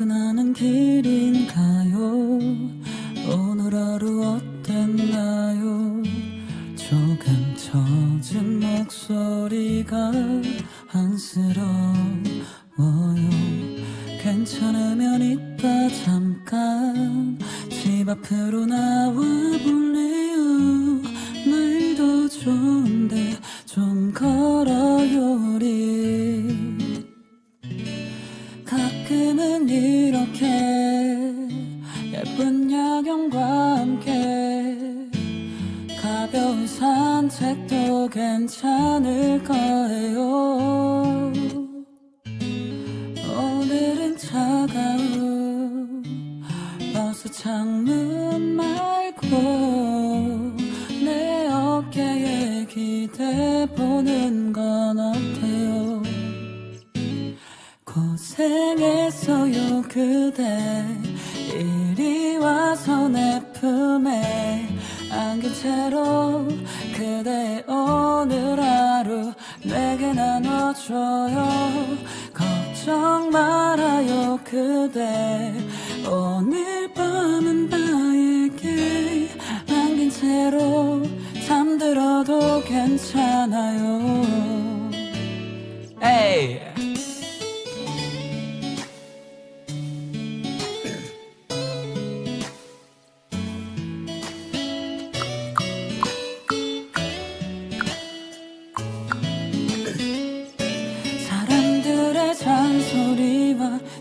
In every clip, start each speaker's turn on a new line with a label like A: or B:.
A: 퇴근하는 길인가요? 오늘 하루 어땠나요? 조금 젖은 목소리가 안쓰러워요. 괜찮으면 이따 잠깐 집 앞으로 나와 볼래요? 날도 좋은데 좀 걸어요 우리 가끔은 이렇게 예쁜 야경과 함께 가벼운 산책도 괜찮을 거예요. 오늘은 차가운 버스 창문 말고 내 어깨에 기대 보는 건 어때요 고 생했어요 그대. 이리 와서 내 품에 안긴 채로 그대 오늘 하루 내게 나눠줘요. 걱정 말아요 그대. 오늘 밤은 나에게 안긴 채로 잠들어도 괜찮아요. 에이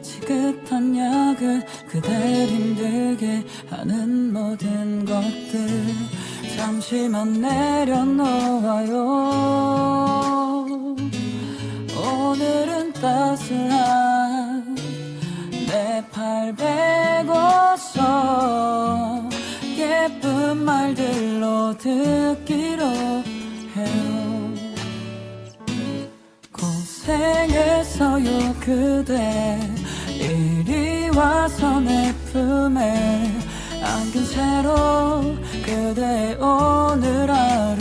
A: 지긋한 약을 그댈 힘들게 하는 모든 것들. 잠시만 내려놓아요. 오늘은 따스한 내 팔 베고서 예쁜 말들로 듣기로 해요. 고생 했어요 그대. 이리 와서 내 품에 안긴 채로 그대 오늘 하루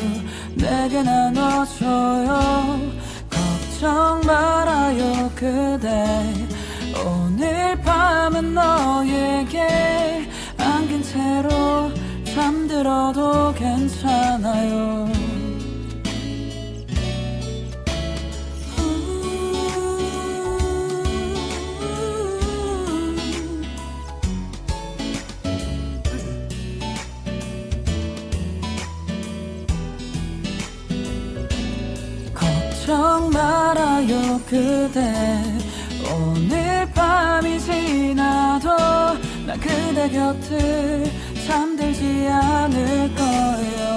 A: 내게 나눠줘요. 걱정 말아요 그대. 오늘 밤은 너에게 안긴 채로 잠들어도 괜찮아요 걱정 말아요 그대. 오늘 밤이 지나도 나 그대 곁을 잠들지 않을 거예요